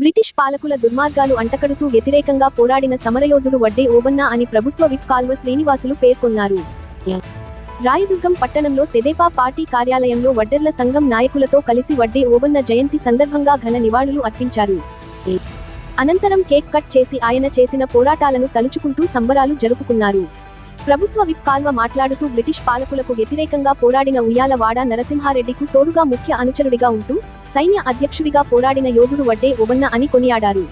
British పాలకుల దుర్మార్గాలు అంటకడుతూ వ్యతిరేకంగా పోరాడిన సమరయోధుడు వడ్డే ఓబన్న అని ప్రభుత్వ విప్ కాల్వ శ్రీనివాసులు పేర్కొన్నారు. రాయదుర్గం పట్టణంలో తెదేపా పార్టీ కార్యాలయంలో వడ్డెర్ల సంఘం నాయకులతో కలిసి వడ్డే ఓబన్న జయంతి సందర్భంగా ఘన నివాళులు అర్పించారు. అనంతరం కేక్ కట్ చేసి ఆయన చేసిన పోరాటాలను తలుచుకుంటూ సంబరాలు జరుపుకున్నారు. ప్రభుత్వ విప్ కాల్వ మాట్లాడుతూ బ్రిటిష్ పాలకులకు వ్యతిరేకంగా పోరాడిన ఉయ్యాలవాడ నరసింహారెడ్డికు తోడుగా ముఖ్య అనుచరుడిగా ఉంటూ సైన్య అధ్యక్షుడిగా పోరాడిన యోధుడు వడ్డే ఓబన్న అని కొనియాడారు.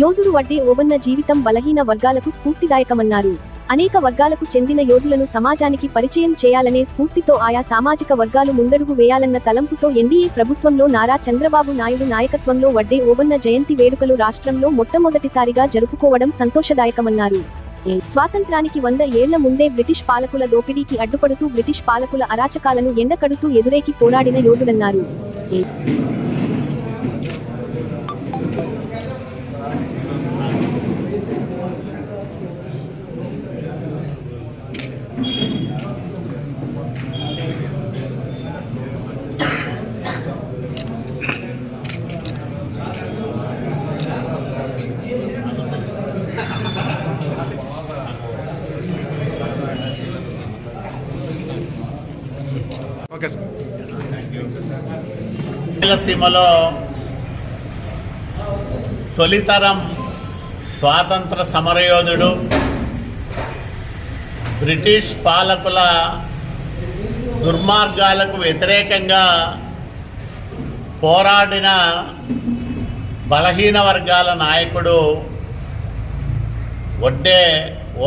యోధుడు వడ్డే ఓబన్న జీవితం బలహీన వర్గాలకు స్ఫూర్తిదాయకమన్నారు. అనేక వర్గాలకు చెందిన యోధులను సమాజానికి పరిచయం చేయాలనే స్ఫూర్తితో ఆయా సామాజిక వర్గాలు ముందడుగు వేయాలన్న తలంపుతో ఎన్డీఏ ప్రభుత్వంలో నారా చంద్రబాబు నాయుడు నాయకత్వంలో వడ్డే ఓబన్న జయంతి వేడుకలు రాష్ట్రంలో మొట్టమొదటిసారిగా జరుపుకోవడం సంతోషదాయకమన్నారు. స్వాతంత్రానికి వంద ఏళ్ళ ముందే బ్రిటిష్ పాలకుల దోపిడీకి అడ్డుపడుతూ బ్రిటిష్ పాలకుల అరాచకాలను ఎండకడుతూ ఎదురేకి పోరాడిన యోధుడన్నారు. Okay sir. రాయలసీమలో తొలితరం స్వాతంత్ర సమరయోధుడు బ్రిటిష్ పాలకుల దుర్మార్గాలకు వ్యతిరేకంగా పోరాడిన బలహీన వర్గాల నాయకుడు వడ్డే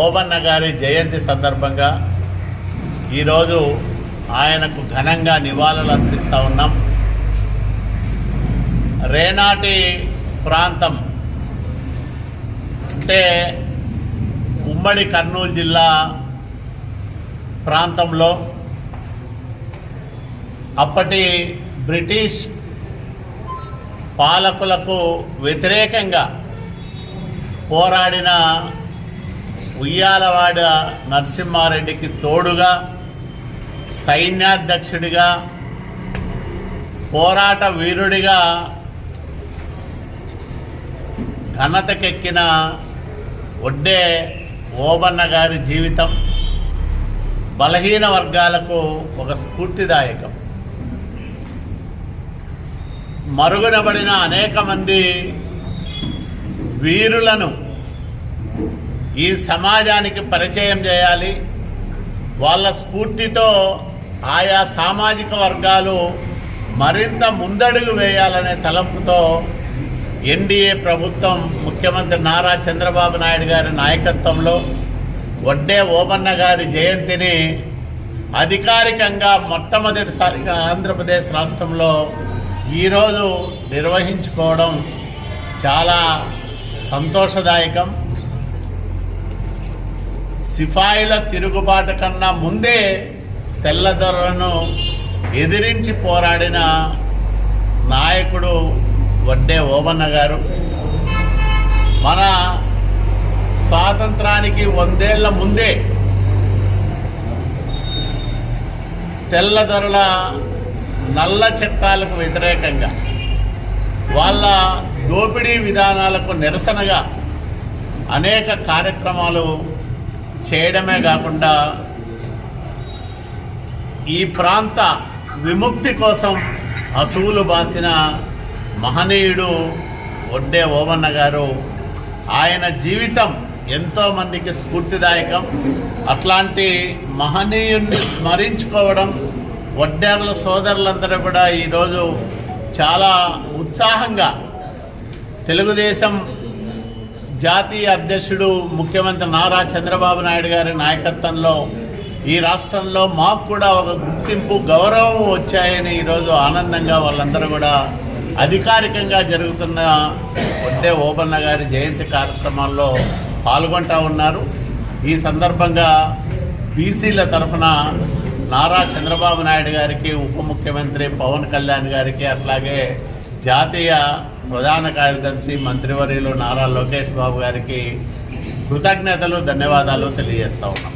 ఓబన్న గారి జయంతి సందర్భంగా ఈరోజు ఆయనకు ఘనంగా నివాళులు అర్పిస్తూ ఉన్నాం. రేనాటి ప్రాంతం అంటే ఉమ్మడి కర్నూలు జిల్లా ప్రాంతంలో అప్పటి బ్రిటిష్ పాలకులకు వ్యతిరేకంగా పోరాడిన ఉయ్యాలవాడ నరసింహారెడ్డికి తోడుగా సైన్యాధ్యక్షుడిగా పోరాట వీరుడిగా ఘనతకెక్కిన ఒడ్డే ఓబన్న గారి జీవితం బలహీన వర్గాలకు ఒక స్ఫూర్తిదాయకం. మరుగునబడిన అనేక మంది వీరులను ఈ సమాజానికి పరిచయం చేయాలి. వాళ్ళ స్ఫూర్తితో ఆయా సామాజిక వర్గాలు మరింత ముందడుగు వేయాలనే తలంపుతో ఎన్డీఏ ప్రభుత్వం ముఖ్యమంత్రి నారా చంద్రబాబు నాయుడు గారి నాయకత్వంలో వడ్డే ఓబన్న గారి జయంతిని అధికారికంగా మొట్టమొదటిసారిగా ఆంధ్రప్రదేశ్ రాష్ట్రంలో ఈరోజు నిర్వహించుకోవడం చాలా సంతోషదాయకం. సిఫాయిల తిరుగుబాటు కన్నా ముందే తెల్లదొరలను ఎదిరించి పోరాడిన నాయకుడు వడ్డే ఓబన్న గారు. మన స్వాతంత్రానికి వందేళ్ళ ముందే తెల్లదొరల నల్ల చట్టాలకు వ్యతిరేకంగా వాళ్ళ దోపిడీ విధానాలకు నిరసనగా అనేక కార్యక్రమాలు చేయడమే కాకుండా ఈ ప్రాంత విముక్తి కోసం అసువులు బాసిన మహనీయుడు ఒడ్డే ఓమన్న గారు ఆయన జీవితం ఎంతోమందికి స్ఫూర్తిదాయకం. అట్లాంటి మహనీయుణ్ణి స్మరించుకోవడం వడ్డేర్ల సోదరులందరూ కూడా ఈరోజు చాలా ఉత్సాహంగా తెలుగుదేశం జాతీయ అధ్యక్షుడు ముఖ్యమంత్రి నారా చంద్రబాబు నాయుడు గారి నాయకత్వంలో ఈ రాష్ట్రంలో మాకు కూడా ఒక గుర్తింపు గౌరవం వచ్చాయని ఈరోజు ఆనందంగా వాళ్ళందరూ కూడా అధికారికంగా జరుగుతున్న వడ్డే ఓబన్న గారి జయంతి కార్యక్రమాల్లో పాల్గొంటా ఉన్నారు. ఈ సందర్భంగా బీసీల తరఫున నారా చంద్రబాబు నాయుడు గారికి ఉప ముఖ్యమంత్రి పవన్ కళ్యాణ్ గారికి అట్లాగే జాతీయ ప్రధాన కార్యదర్శి మంత్రివర్యులు నారా లోకేష్ బాబు గారికి కృతజ్ఞతలు ధన్యవాదాలు తెలియజేస్తా ఉన్నాం.